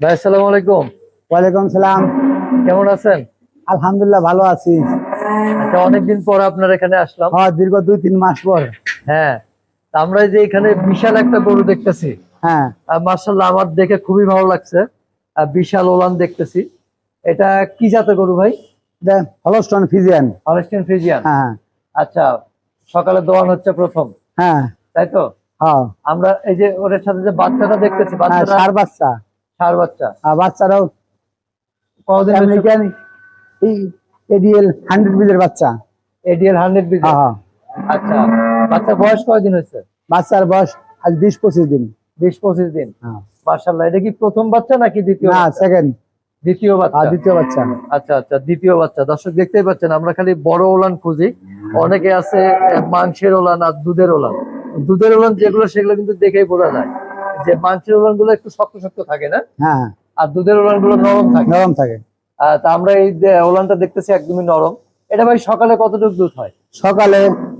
ভাই আসসালামু আলাইকুম। ওয়ালাইকুম সালাম। কেমন আছেন? আলহামদুলিল্লাহ ভালো আছি। আচ্ছা অনেকদিন পর আপনার এখানে আসলাম। হ্যাঁ দীর্ঘ দুই তিন মাস পর। হ্যাঁ আমরা যে এখানে বিশাল একটা গরু দেখতেছি। হ্যাঁ। মার্শাল্লাহ আমার দেখে খুবই ভালো লাগছে। আর বিশাল ওলান দেখতেছি। এটা কি জাতের গরু ভাই? Holstein Friesian. হলস্টিন ফ্রিজিয়ান হ্যাঁ আচ্ছা সকালে দোয়ান হচ্ছে প্রথম। হ্যাঁ। তাই তো? হ্যাঁ আমরা এই যে ওর সাথে যে বাচ্চাটা দেখতেছি হ্যাঁ, বাচ্চাটা সার বাচ্চা। ষাঁড় বাচ্চা। আর বাচ্চারাও কতদিন আমেরিকান এডিএল হান্ড্রেড বিজের বাচ্চা। এডিএল হান্ড্রেড বিজ হ্যাঁ হ্যাঁ। আচ্ছা বাচ্চার বয়স কয়দিন হয়েছে? বাচ্চার বয়স আজ বিশ পঁচিশ দিন। হ্যাঁ। এটা কি প্রথম বাচ্চা নাকি দ্বিতীয় না বাচ্চা? সেকেন্ড দ্বিতীয় বাচ্চা। দ্বিতীয় বাচ্চা। আচ্ছা আচ্ছা দ্বিতীয় বাচ্চা। দর্শক দেখতেই পাচ্ছেন আমরা খালি বড় ওলান খুঁজি। অনেকে আছে মাংসের ওলান আর দুধের ওলান। দুধের ওলান যেগুলো সেগুলো কিন্তু দেখেই বোঝা যায় যে মাংসের ওলানগুলো একটু শক্ত শক্ত থাকে না? হ্যাঁ। আর দুধের ওলানগুলো নরম থাকে। নরম থাকে। তা আমরা এই যে ওলানটা দেখতেছি একদমই নরম। এটা ভাই সকালে কতটুকু দুধ হয়? সকালে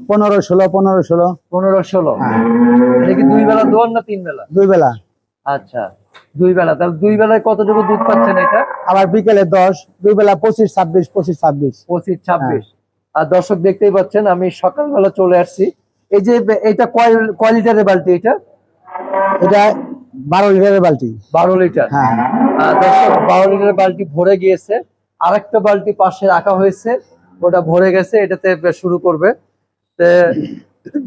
পনেরো ষোলো পনেরো ষোলো। পনেরো ষোলো। হ্যাঁ। এটা কি দুই বেলা দোয়ান না তিন বেলা? দুই বেলা। আচ্ছা দুই বেলা। তাহলে দুই বেলায় কতটুকু দুধ পাচ্ছেন এটা? আবার বিকেলে দশ দুই বেলা পঁচিশ ছাব্বিশ পঁচিশ ছাব্বিশ। পঁচিশ ছাব্বিশ। আর দর্শক দেখতেই পাচ্ছেন আমি সকালবেলা চলে আসছি। এই যে এটা কয় কয় লিটারের বালতি এটা? এটা বারো লিটারের বালতি। বারো লিটার? হ্যাঁ। দর্শক বারো লিটারের বালতি ভরে গিয়েছে। আর একটা বালতি পাশে রাখা হয়েছে। ওটা ভরে গেছে এটাতে শুরু করবে। তে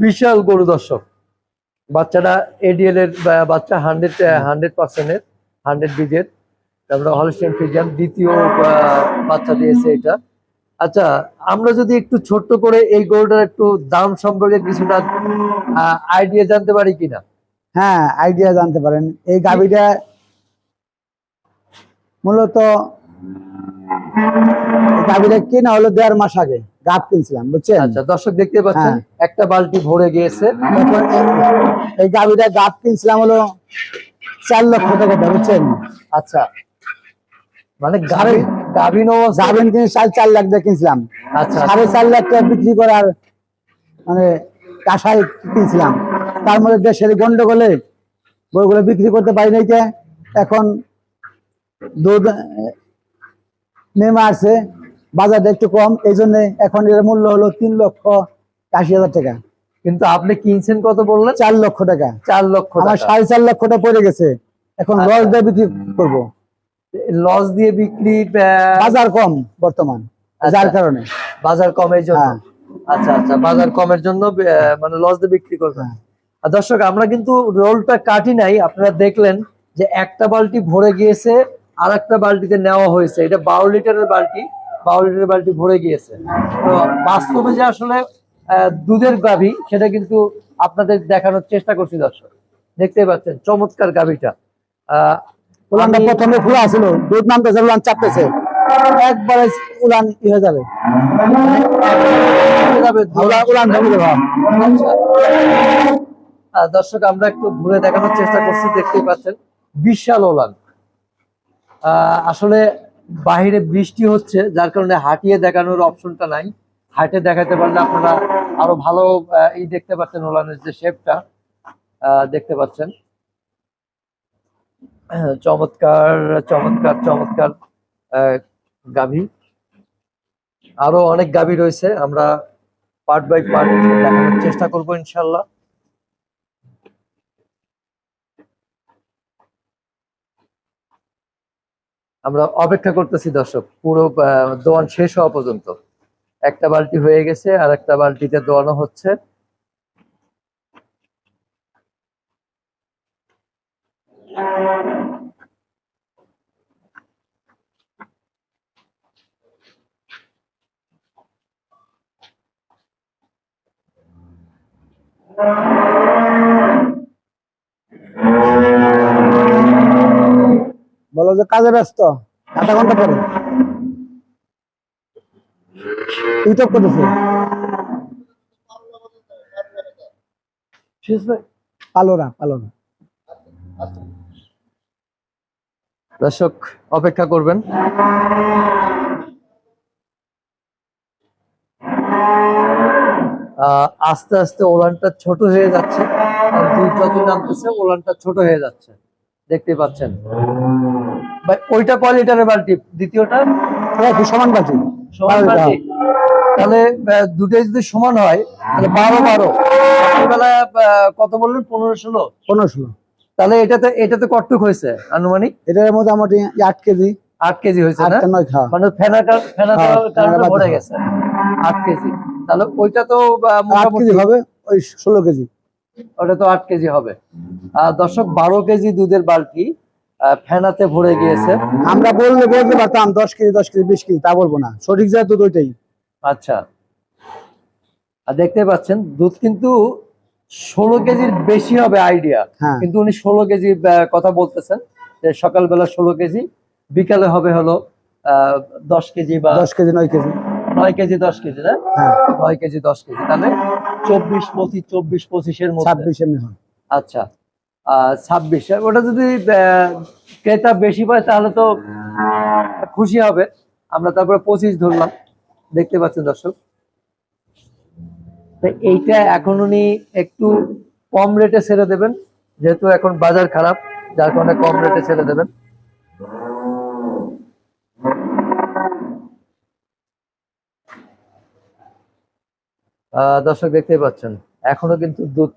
বিশাল গরু দর্শক। বাচ্চাটা এডিএল এর বাচ্চা হান্ড্রেড হান্ড্রেড পার্সেন্টের হান্ড্রেড বিজের। তারপরে হলস্টেন ফিজিয়ান দ্বিতীয় বাচ্চা দিয়েছে এটা। আচ্ছা আমরা যদি একটু ছোট্ট করে এই গরুটার একটু দাম সম্পর্কে কিছুটা আইডিয়া জানতে পারি কিনা? হ্যাঁ আইডিয়া জানতে পারেন। এই গাভিটা মূলত গাভিটা কিনা হলো দেড় মাস আগে গাভ কিনছিলাম বুঝছেন? আচ্ছা দর্শক দেখতে পাচ্ছেন হ্যাঁ। একটা বালতি ভরে গিয়েছে। এই- এই গাভিটা গাভ কিনছিলাম হলো চার লক্ষ টাকা বুঝছেন? আচ্ছা মানে গাভী গাভীন অবস্থা গাভিন কিনে চার চার লাখ দিয়ে কিনছিলাম। আচ্ছা সাড়ে চার লাখ টাকা বিক্রি করার মানে কিনছিলাম। তার মধ্যে দেশের গন্ডগোলে বইগুলো বিক্রি করতে পারি নাই এখন দুধ নেমে আসছে বাজারটা একটু কম এই জন্য এখন এর মূল্য হলো তিন লক্ষ আশি হাজার টাকা। কিন্তু আপনি কিনছেন কত বললেন? চার লক্ষ টাকা। চার লক্ষ আমার সাড়ে চার লক্ষটা পড়ে গেছে। এখন আচ্ছা। লস দিয়ে বিক্রি করব। লস দিয়ে বিক্রি বাজার কম বর্তমান আচ্ছা। যার কারণে। বাজার কমের জন্য। হ্যাঁ। আচ্ছা আচ্ছা বাজার কমের জন্য মানে লস দিয়ে বিক্রি করবেন। হ্যাঁ। আর দর্শক আমরা কিন্তু রোলটা কাটি নাই আপনারা দেখলেন যে একটা বালতি ভরে গিয়েছে আর একটা বালতিতে নেওয়া হয়েছে। এটা বারো লিটারের বালতি বারো লিটারের বালতি ভরে গিয়েছে। তো বাস্তবে যে আসলে আহ, দুধের গাভী সেটা কিন্তু আপনাদের দেখানোর চেষ্টা করছি দর্শক। দেখতে পাচ্ছেন চমৎকার গাভীটা। আহ, উলানটা প্রথমে খোলা ছিল দুধ নামতেছে উলান চাপতেছে। একবারে উলান ই হয়ে যাবে। উলান উলান ভেঙে যাবে আচ্ছা। দর্শক আমরা একটু ঘুরে দেখানোর চেষ্টা করছি দেখতেই পাচ্ছেন বিশাল ওলান আসলে বাহিরে বৃষ্টি হচ্ছে যার কারণে হাঁটিয়ে দেখানোর অপশনটা নাই। হাঁটে দেখাতে পারলে আপনারা আরও ভালো এই দেখতে পাচ্ছেন ওলানের যে শেপটা দেখতে পাচ্ছেন। চমৎকার চমৎকার চমৎকার আহ, গাভী। আরও অনেক গাভী রয়েছে আমরা পার্ট বাই পার্ট দেখানোর চেষ্টা করব ইনশাল্লাহ। আমরা অপেক্ষা করতেছি দর্শক পুরো দোয়ান শেষ হওয়া পর্যন্ত। একটা বালতি হয়ে গেছে আর একটা বালতিতে দোয়ানো হচ্ছে। বলো যে কাজে ব্যস্ত আধা ঘণ্টা পরে। দর্শক অপেক্ষা করবেন। আহ, আস্তে আস্তে ওলানটা ছোট হয়ে যাচ্ছে। আর যত নামতেছে ওলানটা ছোট হয়ে যাচ্ছে। দেখতে পাচ্ছেন। ভাই ওইটা কয় লিটারের বালতি দ্বিতীয়টা? সমান বাটি সমান বালতি। তাহলে দুটোই যদি সমান হয় তাহলে বারো বারো। আহ, কত বললেন? পনেরো ষোলো? পনেরো ষোলো। তাহলে এটাতে এটাতে কটটুক হয়েছে আনুমানিক? এটার মোটামুটি আট কেজি। আট কেজি হয়েছে না? মানে ফেনাটা ফেনা হ্যাঁ, কারণে ফেনাটা ভরে গেছে। আট কেজি। তাহলে ওইটা তো মোটামুটি হবে ওই ষোলো কেজি। ওটা তো আট কেজি হবে। দর্শক বারো কেজি দুধের বালতি ফেনাতে ভরে গিয়েছে। আমরা বললে বলতে পারতাম দশ কেজি দশ কেজি বিশ কেজি তা বলব না। সঠিক যা দুধ ওইটাই আচ্ছা। আর দেখতে পাচ্ছেন দুধ কিন্তু ষোলো কেজির বেশি হবে আইডিয়া হ্যাঁ। কিন্তু উনি ষোলো আহ, কথা বলতেছেন যে সকালবেলা ষোলো কেজি বিকালে হবে হলো দশ কেজি বা দশ কেজি নয় কেজি। নয় কেজি দশ কেজি না? হ্যাঁ। নয় কেজি দশ কেজি তাহলে চব্বিশ পঁচিশ চব্বিশ পঁচিশের মধ্যে। ছাব্বিশ এমনি হয়। আচ্ছা। ছাব্বিশ। ওটা যদি ক্রেতা বেশি পায় তাহলে তো খুশি হবে। আমরা তারপরে পঁচিশ ধরলাম। দেখতে পাচ্ছেন দর্শক। এইটা এখন উনি একটু কম রেটে ছেড়ে দেবেন, যেহেতু এখন বাজার খারাপ, যার কারণে কম রেটে ছেড়ে দেবেন। দর্শক দেখতেই পাচ্ছেন, এখনও কিন্তু দুধ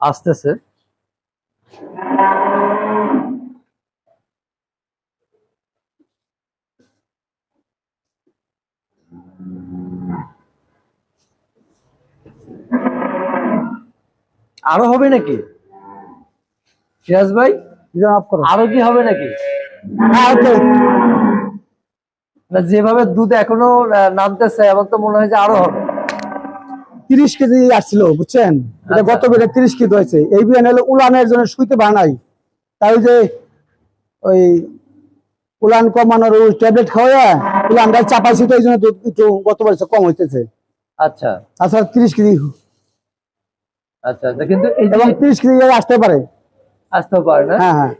আসতেছে। আরও হবে নাকি? সিরাজ ভাই আরও কি হবে নাকি? হ্যাঁ যেভাবে দুধ এখনও নামতেছে এমন তো মনে হয় যে আরও হবে। তিরিশ কেজি আসছিল বুঝছেন? এটা আচ্ছা। গত বেড়ে তিরিশ কেজি হয়েছে। এই বিয়ান হলো উলানের জন্য শুইতে বানাই তাই যে ওই উলান কমানোর ওই ট্যাবলেট খাওয়া উলানটা চাপাইছি তো এই জন্য দুধ একটু গত বছর কম হইতেছে। আচ্ছা। তাছাড়া তিরিশ কেজি। আচ্ছা আচ্ছা কিন্তু এবং তিরিশ কেজি আসতে পারে। আসতেও পারে না? হ্যাঁ হ্যাঁ।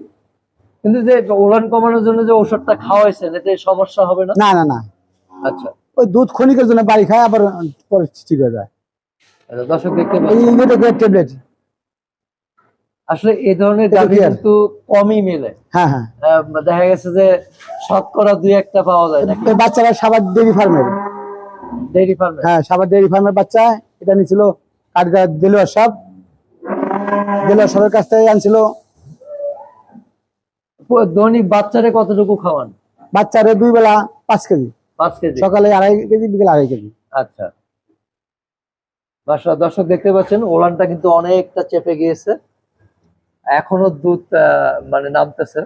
কিন্তু যে ওলান কমানোর জন্য যে ওষুধটা খাওয়াইছেন এতে সমস্যা হবে না? না না না। আচ্ছা। ওই দুধ ক্ষণিকের জন্য বাড়ি খায় আবার পরে ঠিক হয়ে যায়। আচ্ছা, দর্শক দেখতে পাচ্ছেন। ট্যাবলেট। আসলে এই ধরনের এটা গাভী কিন্তু কমই মেলে। হ্যাঁ হ্যাঁ। দেখা গেছে যে শতকরা দুই একটা পাওয়া যায় নাকি? বাচ্চারা সাবার ডেয়ারি ফার্মের ডেইরি ফার্মে? হ্যাঁ সাবার ডেয়ারি ফার্মের বাচ্চা এটা নিয়েছিল কাঠগা দেলোয়ার সাপ। দেলোয়ার সাহের কাছ থেকে আনছিল। দৈনিক বাচ্চারে কতটুকু খাওয়ান? বাচ্চারে দুই বেলা পাঁচ কেজি। পাঁচ কেজি। সকালে আড়াই কেজি বিকেলে আড়াই কেজি। আচ্ছা। দর্শক দর্শক দেখতে পাচ্ছেন ওলানটা কিন্তু অনেকটা চেপে গিয়েছে। এখনও দুধ মানে নামতেছে।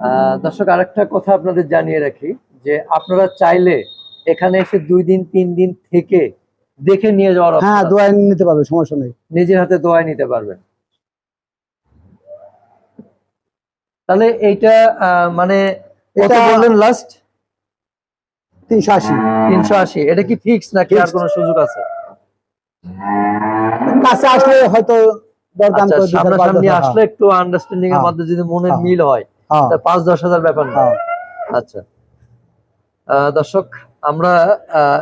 আহ, দর্শক আরেকটা কথা আপনাদের জানিয়ে রাখি যে আপনারা চাইলে এখানে এসে দুই দিন তিন দিন থেকে দেখে নিয়ে যাওয়ার হ্যাঁ। দোয়াই নিতে পারবে সমস্যা নেই। নিজের হাতে দোয়াই নিতে পারবেন। তাহলে এইটা মানে এটা- বললেন লাস্ট তিনশো আশি। তিনশো আশি। এটা কি ফিক্স নাকি আর কোনো সুযোগ আছে? কাছে আসলে হয়তো দরদাম আচ্ছা করে দিতে পারবে। সামনাসামনি আসলে একটু আন্ডারস্ট্যান্ডিং এর। মধ্যে যদি মনের হ্যাঁ। মিল হয় হ্যাঁ, পাঁচ দশ হাজার ব্যাপার না। হ্যাঁ। আচ্ছা। দর্শক আমরা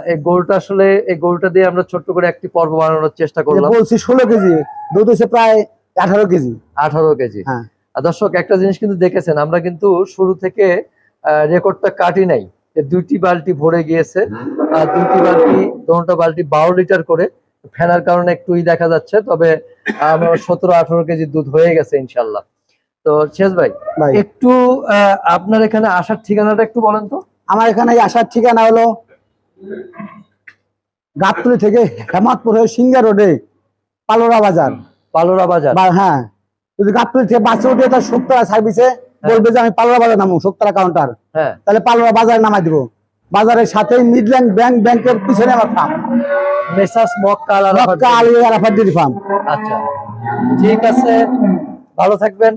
এই গরুটা আসলে এই গরুটা দিয়ে আমরা ছোট্ট করে একটি পর্ব বানানোর চেষ্টা করলাম। বলছি ষোলো কেজি দুধ হচ্ছে প্রায় আঠারো কেজি। আঠারো কেজি। হ্যাঁ। দর্শক একটা জিনিস কিন্তু দেখেছেন আমরা কিন্তু শুরু থেকে রেকর্ডটা কাটি নাই। দুইটি বালতি ভরে গিয়েছে আর দুইটি বালতি দোনোটা বালতি বারো লিটার করে ফেনার কারণে একটুই দেখা যাচ্ছে তবে আমরা সতেরো আঠারো কেজি দুধ হয়ে গেছে ইনশাল্লাহ তো শেষ ভাই একটু আহ, আপনার এখানে আসার ঠিকানাটা একটু বলেন তো। আমার এখানে আসার ঠিকানা হলো গাবতলি থেকে হেমাদপুর হয়ে সিঙ্গা রোডে পালোরা বাজার। পালোরা বাজার। হ্যাঁ। যদি গাফিল থেকে বাসে উঠে তার শুক্তরা সার্ভিসে বলবে যে আমি বাজার নামো শুক্তরা কাউন্টার হ্যাঁ। তাহলে বাজারে নামাই দিব। বাজারের সাথে মিডল্যান্ড ব্যাংক ব্যাংকের পিছনে আমার farm messrs Makka Makka Ali Arafat farm আচ্ছা ঠিক আছে। ভালো থাকবেন।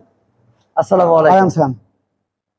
আসসালামু আলাইকুম।